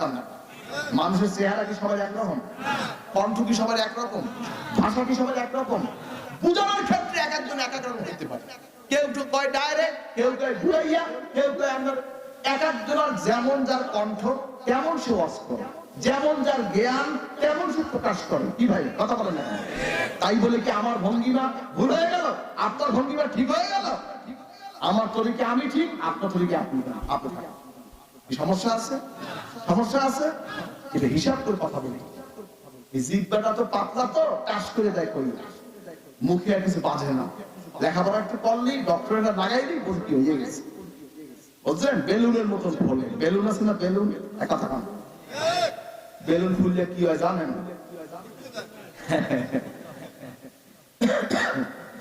কান না মানুষের চেহারা কি সবার একরকম? কণ্ঠ কি সবার একরকম? ভাষা কি সবার একরকম? বুঝানোর ক্ষেত্রে এক একজন এক এক রকম হতে পারে। কেউ তো কয় ডাইরেক্ট কেউ কয় ঘুরাইয়া, কেউ কয় আপনার এক একজনের যেমন যার কণ্ঠ, তেমন সে করে। যেমন যার জ্ঞান, তেমন সে প্রকাশ করে। কি ভাই, কথা বলেন না। তাই বলে কি আমার ভঙ্গিমা ভুল হয়ে গেল? আপনার ভঙ্গিমা ঠিক হয়ে গেল? আমার তরিকে আমি ঠিক, আপনার তরিকে আপনি আপনি সমস্যা আছে? সমস্যা আছে? এটা হিসাব করে কথা বলি। জিব্বাটা তো পাতলা তো, কাজ করে দেয় কই? মুখে আর কিছু বাজে না। লেখাপড়া একটু করলি ডক্টরেটা লাগাইলি, ভর্তি হয়ে গেছে। বেলুনের মতন ফলে। বেলুন আছে না বেলুন? এক কথা কান। বেলুন ফুললে কি হয় জানেন?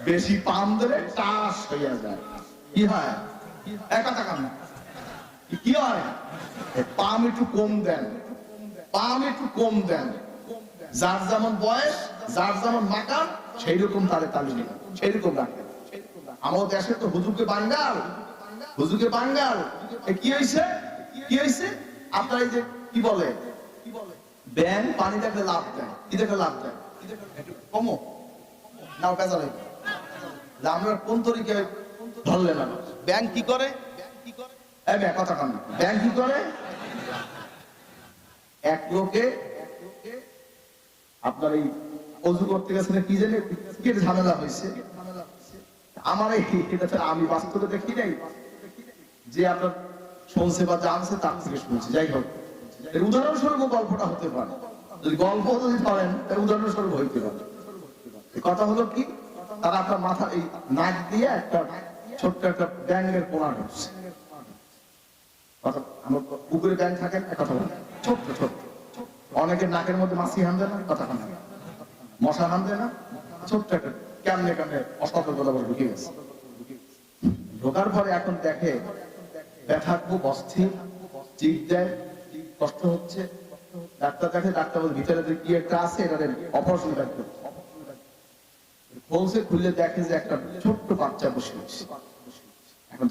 বেশি পাম দিলে টাস হইয়া যায়। কি হয়? এক কথা কান। কি হয়? পাম একটু কম দেন। পাম একটু কম দেন। যার যেমন বয়স, যার যেমন মাকাম সেই রকম তালে তালি নেবেন সেই রকম রাখবেন আমার দেশে তো হুজুকে বাঙ্গাল। হুজুকে বাঙ্গাল। কি হয়েছে কি হয়েছে আপনার এই যে কি বলে? ব্যাং পানি দেখলে লাভ দেয়। কি দেখলে লাভ দেয়? কমো। নাও কাজা লাগবে আমরা কোন তরিকে ধরলে না ব্যাংক কি করে? ব্যাংক কি করে? এক লোকে আপনার এই অজু করতে গেছে কি জানে কি ঝামেলা হয়েছে। আমার এই আমি বাস্তবে দেখি নাই। যে আপনার শুনছে বা জানছে তার থেকে শুনছে, যাই হোক। এর উদাহরণস্বরূপ গল্পটা হতে পারে। যদি গল্প যদি পারেন তাহলে উদাহরণস্বরূপ হইতে পারে। কথা হলো কি, তারা আপনার মাথা এই নাক দিয়ে একটা ছোট্ট একটা ব্যাঙের পোনা ঢুকছে। কথা আমার থাকেন নাকের মধ্যে মাছি হানবে না, কথা মশা না, ছোট্ট একটা কেমনে কেমনে ঢুকে গেছে। ঢোকার পরে এখন দেখে, ব্যথা খুব অস্থির চিপ দেয়, কষ্ট হচ্ছে। ডাক্তার দেখে, ডাক্তার বলে ভিতরে কি একটা আছে, এটা অপারেশন বলছে খুলে দেখে যে একটা ছোট্ট বাচ্চা বসে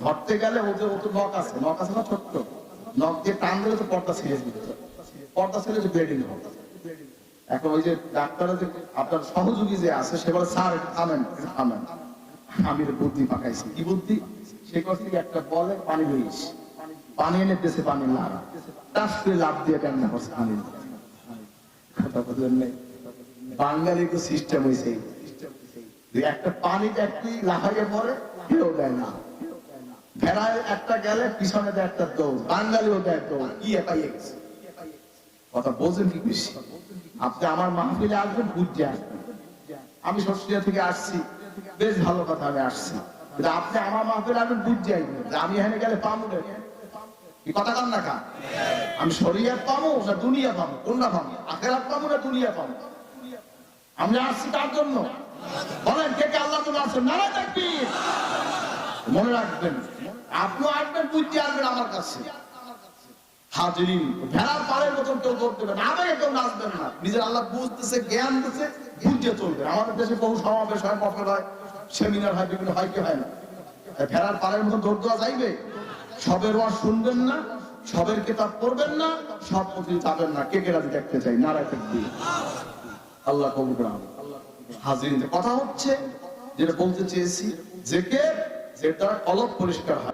ধরতে গেলে ওদের ও তো নখ আছে নখ আছে না ছোট্ট? নখ দিয়ে টান দিলে তো পর্দা ছিঁড়ে দিতে পর্দা ছেড়ে যে ব্লিডিং হবে। এখন ওই যে ডাক্তার যে আপনার সহযোগী যে আছে, সে বলে, স্যার থামেন থামেন। আমি বুদ্ধি পাকাইছি। কি বুদ্ধি? সে একটা বলে, পানি পানি এনে দেশে পানি লাভ দিয়ে কেন করছে পানি তো সিস্টেম হয়েছে একটা পানি একটি লাফাইয়ে পড়ে, কেউ দেয় না। ভেড়ায় একটা গেলে পিছনে একটা দৌড়, বাঙালিও দেয় দৌড়, কি গেছে কথা বোঝেন কি বেশি? আপনি আমার মাহফিলে আসবেন আসবেন আমি শ্বশুরিয়া থেকে আসছি, বেশ ভালো কথা আমি আসছি। আপনি আমার মাহফিলে আসবেন বুঝতে আসবেন আমি এখানে গেলে পাবো কান না কা আমি শরিয়াত পাবো না দুনিয়া পাবো? কোনটা পাবো? আখেরাত পাবো না দুনিয়া পাবো? আমি আসছি তার জন্য? বলেন, কে কে আল্লাহ আসছেন? নারা তাকবীর। মনে রাখবেন ভেড়ার মতন না। না। দৌড় দেওয়া যাইবে? সবের ওয়াজ শুনবেন না, সবের কেতাব পড়বেন না, সব প্রতি যাবেন না। কে দেখতে চাই? থাকবি আল্লাহ কবুল হাজির কথা হচ্ছে, যেটা বলতে চেয়েছি, যে কে যেটা অলপ পরিষ্কার হয়।